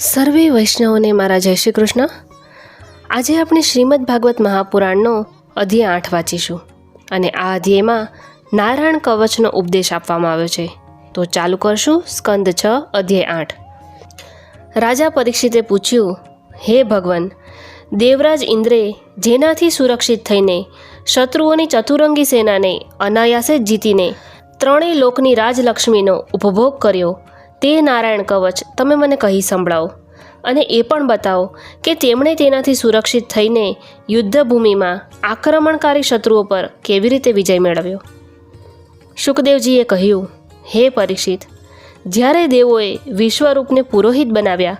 સર્વે વૈષ્ણવોને મારા જય શ્રી કૃષ્ણ. આજે આપણે શ્રીમદ ભાગવત મહાપુરાણનો અધ્યાય આઠ વાંચીશું અને આ અધ્યાયમાં નારાયણ કવચનો ઉપદેશ આપવામાં આવ્યો છે. તો ચાલુ કરશું સ્કંદ છ, અધ્યાય આઠ. રાજા પરીક્ષિતે પૂછ્યું, હે ભગવાન, દેવરાજ ઇન્દ્રે જેનાથી સુરક્ષિત થઈને શત્રુઓની ચતુરંગી સેનાને અનાયાસે જીતીને ત્રણેય લોકની રાજલક્ષ્મીનો ઉપભોગ કર્યો તે નારાયણ કવચ તમે મને કહી સંભળાવો. અને એ પણ બતાવો કે તેમણે તેનાથી સુરક્ષિત થઈને યુદ્ધભૂમિમાં આક્રમણકારી શત્રુઓ પર કેવી રીતે વિજય મેળવ્યો? શુકદેવજીએ કહ્યું, હે પરીક્ષિત, જ્યારે દેવોએ વિશ્વરૂપને પુરોહિત બનાવ્યા,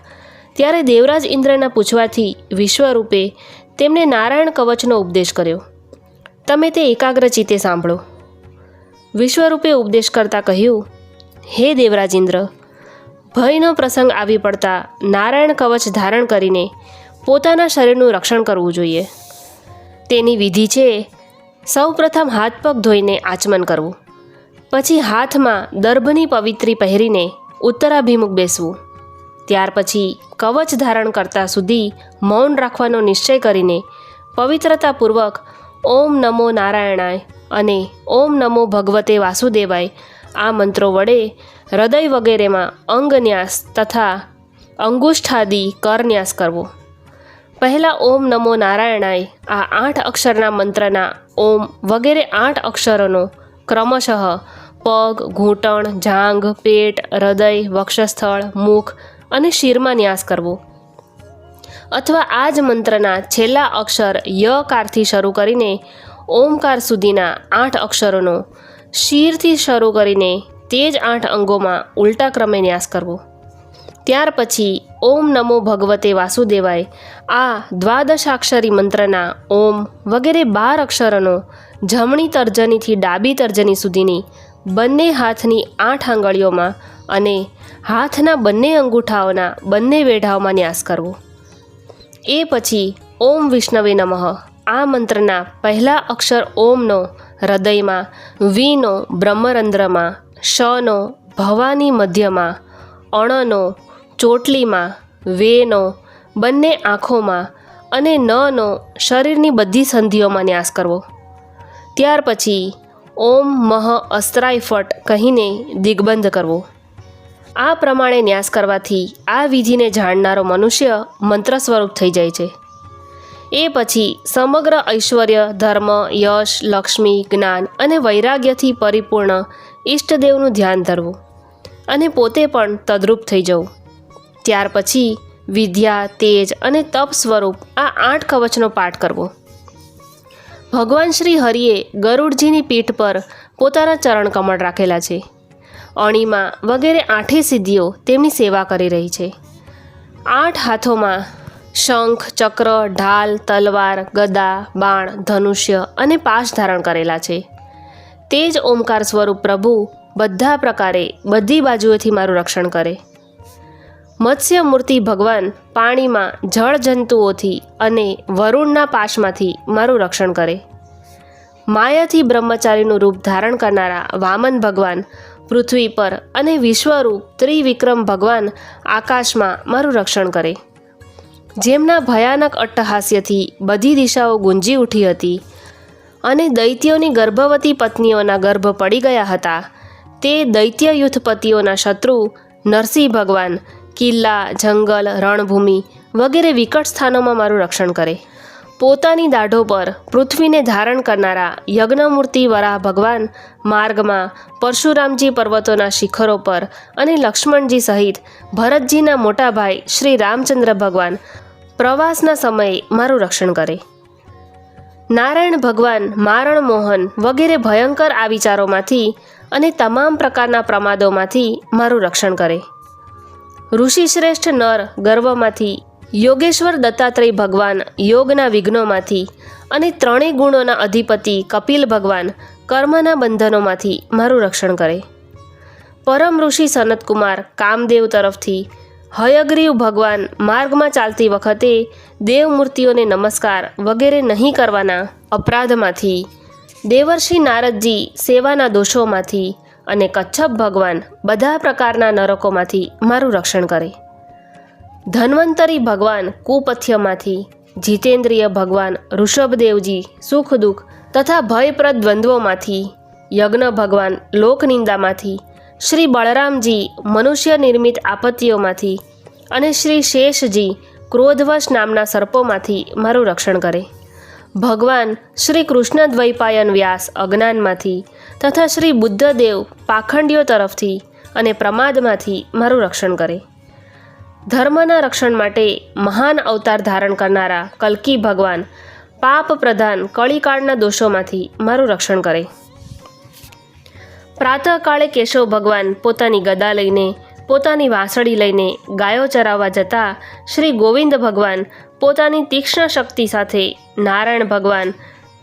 ત્યારે દેવરાજ ઇન્દ્રના પૂછવાથી વિશ્વરૂપે તેમને નારાયણ કવચનો ઉપદેશ કર્યો. તમે તે એકાગ્રચિતે સાંભળો. વિશ્વરૂપે ઉપદેશ કરતાં કહ્યું, હે દેવરાજ ઇન્દ્ર ભયનો પ્રસંગ આવી પડતા નારાયણ કવચ ધારણ કરીને પોતાના શરીરનું રક્ષણ કરવું જોઈએ. તેની વિધિ છે, સૌપ્રથમ હાથ પગ ધોઈને આચમન કરવું. પછી હાથમાં દર્ભની પવિત્રી પહેરીને ઉત્તરાભિમુખ બેસવું. ત્યાર પછી કવચ ધારણ કરતા સુધી મૌન રાખવાનો નિશ્ચય કરીને પવિત્રતાપૂર્વક ઓમ નમો નારાયણાય અને ઓમ નમો ભગવતે વાસુદેવાય આ મંત્રો વડે હૃદય વગેરેમાં અંગન્યાસ તથા અંગુષ્ઠાદિ કરન્યાસ કરવો. પહેલાં ઓમ નમો નારાયણાય આ આઠ અક્ષરના મંત્રના ઓમ વગેરે આઠ અક્ષરોનો ક્રમશઃ પગ, ઘૂંટણ, જાંઘ, પેટ, હૃદય, વક્ષસ્થળ, મુખ અને શિરમાં ન્યાસ કરવો. અથવા આ જ મંત્રના છેલ્લા અક્ષર યકારથી શરૂ કરીને ઓમકાર સુધીના આઠ અક્ષરોનો શીરથી શરૂ કરીને તે જ આઠ અંગોમાં ઉલટા ક્રમે ન્યાસ કરવો. ત્યાર પછી ઓમ નમો ભગવતે વાસુદેવાય આ દ્વાદશાક્ષરી મંત્રના ઓમ વગેરે બાર અક્ષરોનો જમણી તર્જનીથી ડાબી તર્જની સુધીની બંને હાથની આઠ આંગળીઓમાં અને હાથના બંને અંગૂઠાઓના બંને વેઢાઓમાં ન્યાસ કરવો. એ પછી ઓમ વિષ્ણવે નમઃ. આ મંત્રના પહેલા અક્ષર ઓમનો હૃદયમાં, વીનો બ્રહ્મરંધ્રમાં શનો ભવાની મધ્યમાં, અણનો ચોટલીમાં, વેનો બંને આંખોમાં અને નનો શરીરની બધી સંધિઓમાં ન્યાસ કરવો. ત્યાર પછી ઓમ મહ અસ્ત્રાય ફટ કહીને દિગ્બંધ કરવો. આ પ્રમાણે ન્યાસ કરવાથી આ વિધિને જાણનારો મનુષ્ય મંત્ર સ્વરૂપ થઈ જાય છે. એ પછી સમગ્ર ઐશ્વર્ય, ધર્મ, યશ, લક્ષ્મી, જ્ઞાન અને વૈરાગ્યથી પરિપૂર્ણ ઈષ્ટદેવનું ધ્યાન ધરવું અને પોતે પણ તદ્રુપ થઈ જવું. ત્યાર પછી વિદ્યા, તેજ અને તપ સ્વરૂપ આ આઠ કવચનો પાઠ કરવો. ભગવાન શ્રી હરિએ ગરુડજીની પીઠ પર પોતાના ચરણ કમળ રાખેલા છે. અણીમાં વગેરે આઠે સિદ્ધિઓ તેમની સેવા કરી રહી છે. આઠ હાથોમાં શંખ, ચક્ર, ઢાલ, તલવાર, ગદા, બાણ, ધનુષ્ય અને પાશ ધારણ કરેલા છે. તે જ ઓમકાર સ્વરૂપ પ્રભુ બધા પ્રકારે બધી બાજુએથી મારું રક્ષણ કરે. મત્સ્ય મૂર્તિ ભગવાન પાણીમાં જળ જંતુઓથી અને વરુણના પાશમાંથી મારું રક્ષણ કરે. માયાથી બ્રહ્મચારીનું રૂપ ધારણ કરનારા વામન ભગવાન પૃથ્વી પર અને વિશ્વરૂપ ત્રિવિક્રમ ભગવાન આકાશમાં મારું રક્ષણ કરે. જેમના ભયાનક અટ્ટહાસ્યથી બધી દિશાઓ ગુંજી ઉઠી હતી અને દૈત્યોની ગર્ભવતી પત્નીઓના ગર્ભ પડી ગયા હતા. તે દૈત્ય યુથપતિઓના શત્રુ, નરસિંહ ભગવાન, કિલ્લા, જંગલ, રણભૂમિ વગેરે વિકટ સ્થાનોમાં મારું રક્ષણ કરે. પોતાની દાઢો પર પૃથ્વીને ધારણ કરનારા યજ્ઞમૂર્તિ વરાહ ભગવાન માર્ગમાં પરશુરામજી પર્વતોના શિખરો પર અને લક્ષ્મણજી સહિત ભરતજીના મોટા ભાઈ શ્રી રામચંદ્ર ભગવાન પ્રવાસના સમયે મારું રક્ષણ કરે. નારાયણ ભગવાન, મારણ મોહન વગેરે ભયંકર આ વિચારોમાંથી અને તમામ પ્રકારના પ્રમાદોમાંથી મારું રક્ષણ કરે. ઋષિશ્રેષ્ઠ નર ગર્વમાંથી, યોગેશ્વર દત્તાત્રેય ભગવાન યોગના વિઘ્નોમાંથી અને ત્રણેય ગુણોના અધિપતિ કપિલ ભગવાન કર્મના બંધનોમાંથી મારું રક્ષણ કરે. પરમ ઋષિ સનતકુમાર કામદેવ તરફથી હયગ્રીવ ભગવાન માર્ગમાં ચાલતી વખતે દેવમૂર્તિઓને નમસ્કાર વગેરે નહીં કરવાના અપરાધમાંથી. દેવર્ષિ નારદજી સેવાના દોષોમાંથી અને કચ્છપ ભગવાન બધા પ્રકારના નરકોમાંથી મારું રક્ષણ કરે. ધન્વંતરી ભગવાન કુપથ્યમાંથી, જીતેન્દ્રિય ભગવાન ઋષભદેવજી સુખ દુઃખ તથા ભયપ્રદ દ્વંદ્વોમાંથી, યજ્ઞ ભગવાન લોકનિંદામાંથી શ્રી બળરામજી મનુષ્ય નિર્મિત આપત્તિઓમાંથી અને શ્રી શેષજી ક્રોધવશ નામના સર્પોમાંથી મારું રક્ષણ કરે. ભગવાન શ્રી કૃષ્ણ દ્વૈપાયન વ્યાસ અજ્ઞાનમાંથી તથા શ્રી બુદ્ધદેવ પાખંડીઓ તરફથી અને પ્રમાદમાંથી મારું રક્ષણ કરે. ધર્મના રક્ષણ માટે મહાન અવતાર ધારણ કરનારા કલ્કી ભગવાન પાપ પ્રધાન કળીકાળના દોષોમાંથી મારું રક્ષણ કરે. પ્રાતઃકાળે કેશવ ભગવાન પોતાની ગદા લઈને, પોતાની વાંસળી લઈને ગાયો ચરાવવા જતા શ્રી ગોવિંદ ભગવાન પોતાની તીક્ષ્ણ શક્તિ સાથે નારાયણ ભગવાન,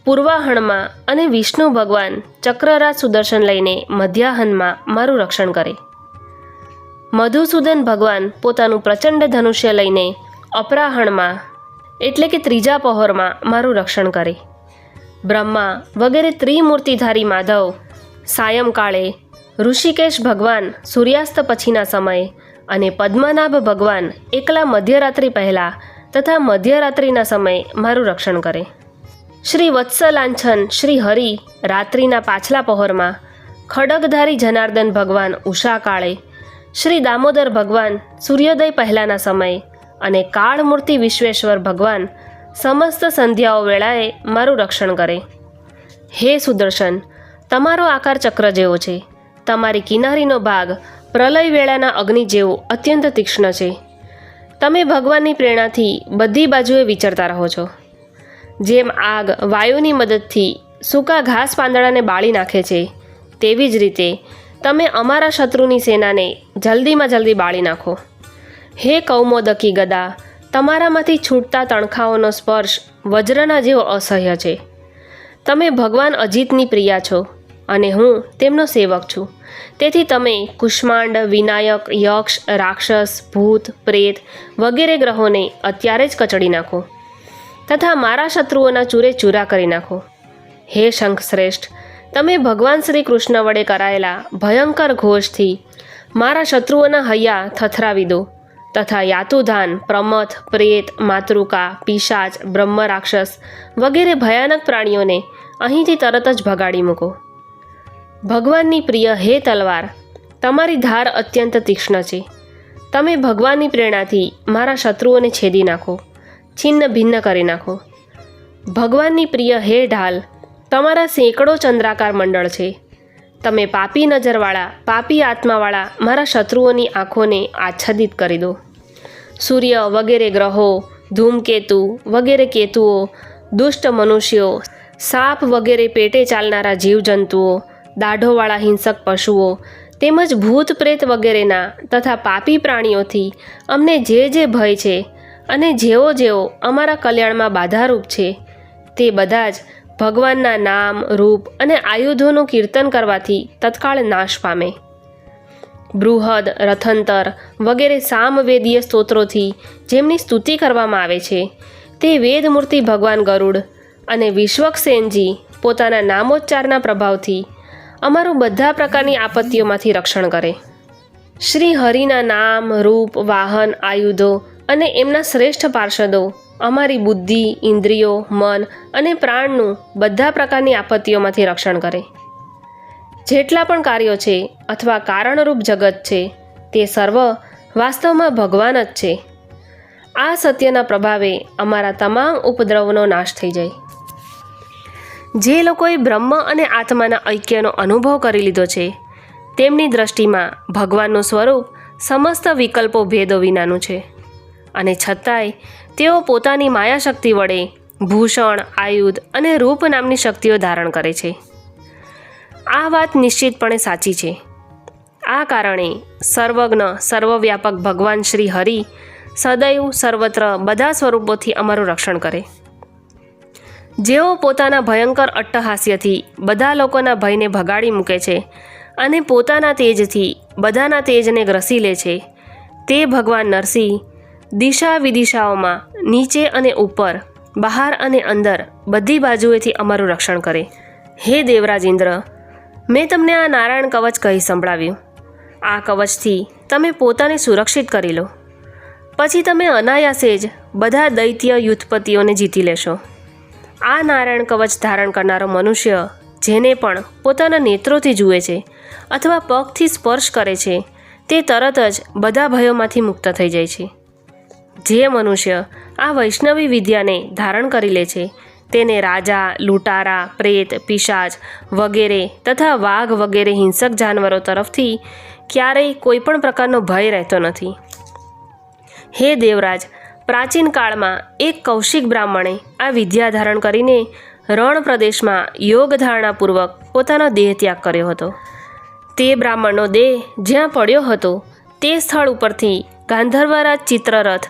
પૂર્વાહણમાં અને વિષ્ણુ ભગવાન ચક્રરાજ સુદર્શન લઈને મધ્યાહનમાં મારું રક્ષણ કરે. મધુસૂદન ભગવાન પોતાનું પ્રચંડ ધનુષ્ય લઈને અપરાહણમાં, એટલે કે ત્રીજા પહોરમાં મારું રક્ષણ કરે. બ્રહ્મા વગેરે ત્રિમૂર્તિધારી માધવ સાયંકાળે ઋષિકેશ ભગવાન સૂર્યાસ્ત પછીના સમયે અને પદ્મનાભ ભગવાન એકલા મધ્યરાત્રિ પહેલાં તથા મધ્યરાત્રિના સમયે મારું રક્ષણ કરે. શ્રી વત્સલાંછન શ્રી હરિ રાત્રિના પાછલા પહોરમાં ખડગધારી જનાર્દન ભગવાન ઉષાકાળે શ્રી દામોદર ભગવાન સૂર્યોદય પહેલાંના સમયે અને કાળમૂર્તિ વિશ્વેશ્વર ભગવાન સમસ્ત સંધ્યાઓ વેળાએ મારું રક્ષણ કરે. હે સુદર્શન તમારો આકાર ચક્ર જેવો છે. તમારી કિનારીનો ભાગ પ્રલય વેળાના અગ્નિ જેવો અત્યંત તીક્ષ્ણ છે. તમે ભગવાનની પ્રેરણાથી બધી બાજુએ વિચરતા રહો છો. જેમ આગ વાયુની મદદથી સૂકા ઘાસ પાંદડાને બાળી નાખે છે, તેવી જ રીતે તમે અમારા શત્રુની સેનાને જલ્દીમાં જલ્દી બાળી નાખો. હે કૌમોદકી ગદા, તમારામાંથી છૂટતા તણખાઓનો સ્પર્શ વજ્રના જેવો અસહ્ય છે. તમે ભગવાન અજીતની પ્રિયા છો. અને હું તેમનો સેવક છું. તેથી તમે કુષ્માંડ, વિનાયક, યક્ષ, રાક્ષસ, ભૂત, પ્રેત વગેરે ગ્રહોને અત્યારે જ કચડી નાખો તથા મારા શત્રુઓના ચૂરે ચૂરા કરી નાખો. હે શંખ શ્રેષ્ઠ તમે ભગવાન શ્રી કૃષ્ણ વડે કરાયેલા ભયંકર ઘોષથી મારા શત્રુઓના હૈયા થથરાવી દો તથા યાતુધાન, પ્રમથ, પ્રેત, માતૃકા, પિશાચ બ્રહ્મ રાક્ષસ વગેરે ભયાનક પ્રાણીઓને અહીંથી તરત જ ભગાડી મૂકો. ભગવાનની પ્રિય હે તલવાર, તમારી ધાર અત્યંત તીક્ષ્ણ છે. તમે ભગવાનની પ્રેરણાથી મારા શત્રુઓને છેદી નાખો, છિન્ન ભિન્ન કરી નાખો. ભગવાનની પ્રિય હે ઢાલ, તમારા સેંકડો ચંદ્રાકાર મંડળ છે. તમે પાપી નજરવાળા, પાપી આત્માવાળા મારા શત્રુઓની આંખોને આચ્છાદિત કરી દો. સૂર્ય વગેરે ગ્રહો, ધૂમકેતુ વગેરે કેતુઓ, દુષ્ટ મનુષ્યો, સાપ વગેરે પેટે ચાલનારા જીવજંતુઓ દાઢોવાળા હિંસક પશુઓ, તેમજ ભૂત પ્રેત વગેરેના તથા પાપી પ્રાણીઓથી અમને જે જે ભય છે અને જેઓ જેઓ અમારા કલ્યાણમાં બાધારૂપ છે, તે બધા જ ભગવાનના નામ, રૂપ અને આયુધોનું કીર્તન કરવાથી તત્કાળ નાશ પામે. બૃહદ, રથંતર વગેરે સામવેદીય સ્તોત્રોથી જેમની સ્તુતિ કરવામાં આવે છે, તે વેદમૂર્તિ ભગવાન ગરુડ અને વિશ્વકસેનજી પોતાના નામોચ્ચારના પ્રભાવથી અમારું બધા પ્રકારની આપત્તિઓમાંથી રક્ષણ કરે. શ્રી હરિના નામ, રૂપ, વાહન, આયુધો અને એમના શ્રેષ્ઠ પાર્ષદો, અમારી બુદ્ધિ, ઇન્દ્રિયો, મન અને પ્રાણનું બધા પ્રકારની આપત્તિઓમાંથી રક્ષણ કરે. જેટલા પણ કાર્યો છે અથવા કારણરૂપ જગત છે, તે સર્વ વાસ્તવમાં ભગવાન જ છે. આ સત્યના પ્રભાવે અમારા તમામ ઉપદ્રવનો નાશ થઈ જાય. જે લોકોએ બ્રહ્મ અને આત્માના ઐક્યનો અનુભવ કરી લીધો છે, તેમની દ્રષ્ટિમાં ભગવાનનું સ્વરૂપ સમસ્ત વિકલ્પો ભેદો વિનાનું છે. અને છતાંય, તેઓ પોતાની માયાશક્તિ વડે ભૂષણ, આયુધ અને રૂપ નામની શક્તિઓ ધારણ કરે છે. આ વાત નિશ્ચિતપણે સાચી છે. આ કારણે સર્વજ્ઞ, સર્વવ્યાપક ભગવાન શ્રી હરિ સદૈવ સર્વત્ર બધા સ્વરૂપોથી અમારું રક્ષણ કરે. જેઓ પોતાના ભયંકર અટ્ટહાસ્યથી બધા લોકોના ભયને ભગાડી મૂકે છે અને પોતાના તેજથી બધાના તેજને ગ્રસી લે છે, તે ભગવાન નરસિંહ દિશા વિદિશાઓમાં નીચે અને ઉપર, બહાર અને અંદર બધી બાજુએથી અમારું રક્ષણ કરે. હે દેવરાજ ઇન્દ્ર મેં તમને આ નારાયણ કવચ કહી સંભળાવ્યું. આ કવચથી તમે પોતાને સુરક્ષિત કરી લો. પછી તમે અનાયાસે જ બધા દૈત્ય યુથપતિઓને જીતી લેશો. આ નારાયણ કવચ ધારણ કરનારો મનુષ્ય, જેને પણ પોતાના નેત્રોથી જુએ છે અથવા પગથી સ્પર્શ કરે છે, તે તરત જ બધા ભયોમાંથી મુક્ત થઈ જાય છે. જે મનુષ્ય આ વૈષ્ણવી વિદ્યાને ધારણ કરી લે છે, તેને રાજા, લૂંટારા, પ્રેત, પિશાચ વગેરે તથા વાઘ વગેરે હિંસક જાનવરો તરફથી ક્યારેય કોઈ પણ પ્રકારનો ભય રહેતો નથી. હે દેવરાજ પ્રાચીન કાળમાં એક કૌશિક બ્રાહ્મણે આ વિદ્યા ધારણ કરીને રણ પ્રદેશમાં યોગ ધારણાપૂર્વક પોતાનો દેહ ત્યાગ કર્યો હતો. તે બ્રાહ્મણનો દેહ જ્યાં પડ્યો હતો, તે સ્થળ ઉપરથી ગાંધર્વરાજ ચિત્રરથ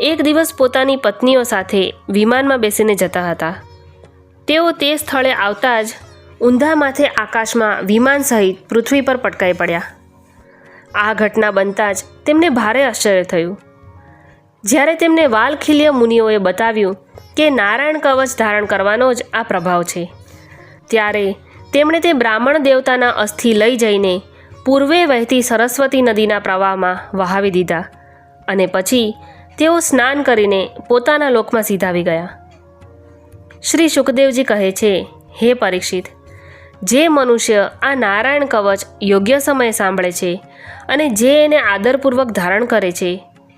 એક દિવસ પોતાની પત્નીઓ સાથે વિમાનમાં બેસીને જતા હતા. તેઓ તે સ્થળે આવતા જ ઊંધા માથે આકાશમાં વિમાન સહિત પૃથ્વી પર પટકાઈ પડ્યા. આ ઘટના બનતા જ તેમને ભારે આશ્ચર્ય થયું. જ્યારે તેમને વાલખિલ્ય મુનિઓએ બતાવ્યું કે નારાયણ કવચ ધારણ કરવાનો જ આ પ્રભાવ છે. ત્યારે તેમણે તે બ્રાહ્મણ દેવતાના અસ્થિ લઈ જઈને પૂર્વે વહેતી સરસ્વતી નદીના પ્રવાહમાં વહાવી દીધા અને પછી તેઓ સ્નાન કરીને પોતાના લોકમાં સીધાવી ગયા. શ્રી સુખદેવજી કહે છે, હે પરીક્ષિત, જે મનુષ્ય આ નારાયણ કવચ યોગ્ય સમયે સાંભળે છે અને જે એને આદરપૂર્વક ધારણ કરે છે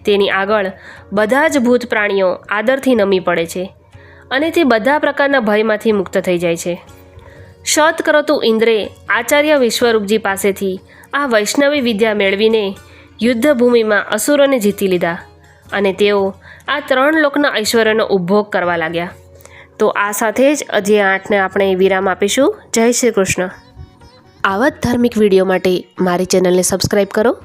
તેની આગળ બધા જ ભૂત પ્રાણીઓ આદરથી નમી પડે છે અને તે બધા પ્રકારના ભયમાંથી મુક્ત થઈ જાય છે. શતક્રતુ ઇન્દ્રે આચાર્ય વિશ્વરૂપજી પાસેથી આ વૈષ્ણવી વિદ્યા મેળવીને યુદ્ધભૂમિમાં અસુરોને જીતી લીધા અને તેઓ આ ત્રણ લોકના ઐશ્વર્યનો ઉપભોગ કરવા લાગ્યા. તો આ સાથે જ અધ્યાય આઠને આપણે વિરામ આપીશું. જય શ્રી કૃષ્ણ. આવા જ ધાર્મિક વીડિયો માટે મારી ચેનલને સબસ્ક્રાઈબ કરો.